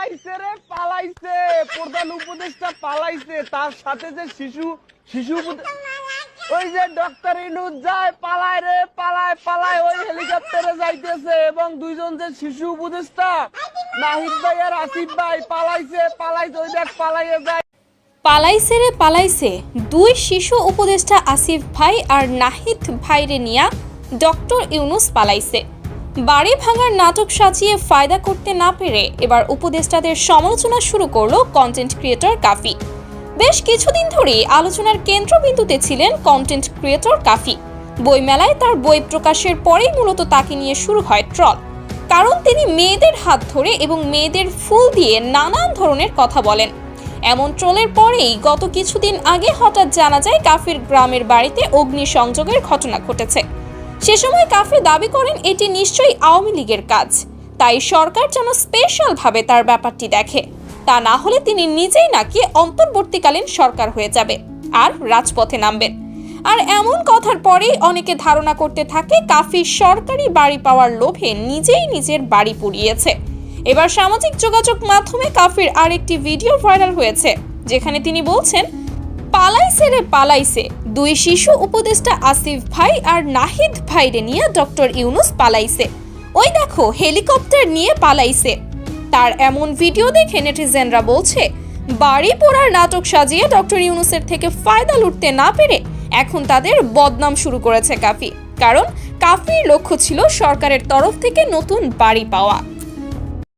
পালাইছে রে, পালাইছে। প্রধান উপদেষ্টা পালাইছে। তার সাথে যে শিশু শিশু ওই যে ডক্টর ইনুজ যায়, পালায় রে, পালায় পালায় ওই হেলিকপ্টারে যাইতেছে। এবং দুইজন যে শিশু উপদেষ্টা, নাহিদ ভাই আর আসিফ ভাই, পালাইছে পালাইছে, ওই দেখ পালাইয়ে যায়। পালাইছে রে, পালাইছে। দুই শিশু উপদেষ্টা আসিফ ভাই আর নাহিদ ভাইরে নিয়া ডক্টর ইউনুস পালাইছে। বাড়ি ভাঙার নাটক সাজিয়ে ফায়দা করতে না পেরে এবার উপদেষ্টাদের সমালোচনা শুরু করল কন্টেন্ট ক্রিয়েটর কাফি। বেশ কিছুদিন ধরেই আলোচনার কেন্দ্রবিন্দুতে ছিলেন কন্টেন্ট ক্রিয়েটর কাফি। বইমেলায় তার বই প্রকাশের পরেই মূলত তাকে নিয়ে শুরু হয় ট্রল কারণ তিনি মেয়েদের হাত ধরে এবং মেয়েদের ফুল দিয়ে নানান ধরনের কথা বলেন। এমন ট্রোলের পরেই গত কিছুদিন আগে হঠাৎ জানা যায় কাফির গ্রামের বাড়িতে অগ্নিসংযোগের ঘটনা ঘটেছে। সে সময় কাফি দাবি করেন এটি নিশ্চয়ই আওয়ামী লীগের কাজ। তাই সরকার যেন স্পেশালভাবে তার ব্যাপারটি দেখে। তা না হলে তিনি নিজেই নাকি অন্তর্বর্তীকালীন সরকার হয়ে যাবে আর রাজপথে নামবেন। আর এমন কথার পরেই অনেকে ধারণা করতে থাকে কাফি সরকারি বাড়ি পাওয়ার লোভে নিজেই নিজের বাড়ি পুড়িয়েছে। এবার সামাজিক যোগাযোগ মাধ্যমে কাফির আরেকটি ভিডিও ভাইরাল হয়েছে, যেখানে তিনি বলছেন পালাইছে রে পালাইছে। দুই শিশু উপদেষ্টা আসিফ ভাই আর নাহিদ ভাইরে নিয়ে ডক্টর ইউনুস পালাইছে। ওই দেখো, হেলিকপ্টার নিয়ে পালাইছে। তার এমন ভিডিও দেখে নেটিজেনরা বলছে, বাড়ি পোড়ার নাটক সাজিয়ে ডক্টর ইউনুসের থেকে ফায়দা লুটতে না পেরে এখন তাদের বদনাম শুরু করেছে কাফি। কারণ কাফির লক্ষ্য ছিল সরকারের তরফ থেকে নতুন বাড়ি পাওয়া।